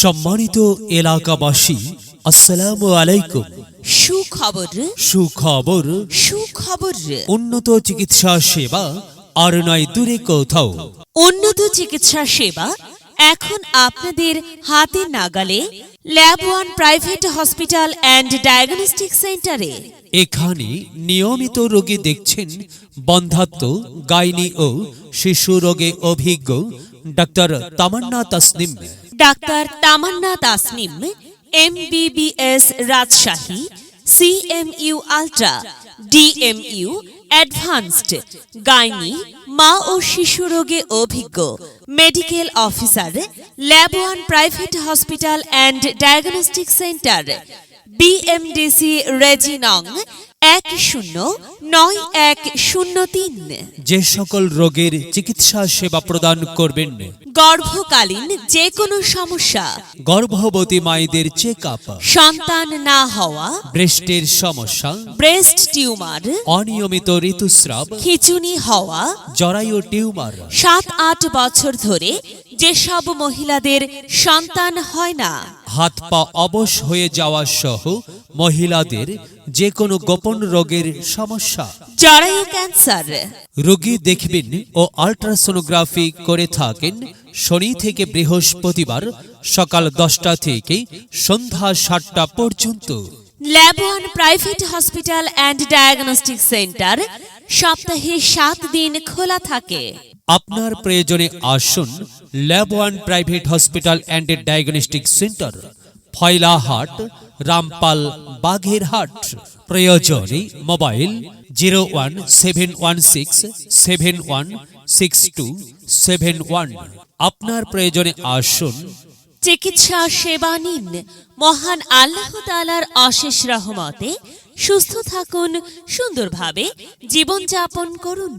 সম্মানিত এলাকাবাসী আসসালামু আলাইকুম। সুখবর। সুখবর। সুখবর। উন্নত চিকিৎসা সেবা আর নয় দূরে কোথাও। উন্নত চিকিৎসা সেবা এখন আপনাদের হাতে নাগালে lab one private hospital and diagnostic সেন্টারে। এখানে নিয়মিত রোগী দেখছেন বন্ধাত্ম গাইনি ও শিশু রোগে অভিজ্ঞ doctor Tamanna Tasnim. Doctor Tamanna Tasnim, MBBS Rajshahi, CMU ultra, DMU, advanced, gynae, মা ও শিশু রোগে অভিজ্ঞ, medical officer, lab one private hospital and diagnostic centre, BMDC রেজিনং এক শূন্য নয় এক শূন্য তিন। যে সকল রোগের চিকিৎসা সেবা প্রদান করবেন। গর্ভকালীন যে কোনো সমস্যা। গর্ভবতী মায়েদের চেক আপ সন্তান না হওয়া। ব্রেস্টের সমস্যা। Breast tumour. অনিয়মিত ঋতুস্রাব। খিচুনি হওয়া। জরায়ু টিউমার। সাত আট বছর ধরে যেসব মহিলাদের সন্তান হয় না হাত পা অবশ হয়ে যাওয়া সহ মহিলাদের যে কোনো গোপন রোগের সমস্যা। জরায়ু ক্যান্সার রোগী দেখবেন ও আল্ট্রাসোনোগ্রাফি করে থাকেন শনি থেকে বৃহস্পতিবার সকাল দশটা থেকে সন্ধ্যা সাতটা পর্যন্ত। Lab one private hospital and diagnostic centre সপ্তাহে সাত দিন খোলা থাকে। আপনার প্রয়োজনে আসুন lab one private hospital and diagnostic centre Foylahat Rampal Bagerhat প্রয়োজনে mobile zero one seven one six seven one six two seven one. আপনার প্রয়োজনে আসুন চিকিৎসা সেবা নিন। মহান আল্লাহ তালার অশেষ রহমতে সুস্থ থাকুন, সুন্দরভাবে জীবনযাপন করুন।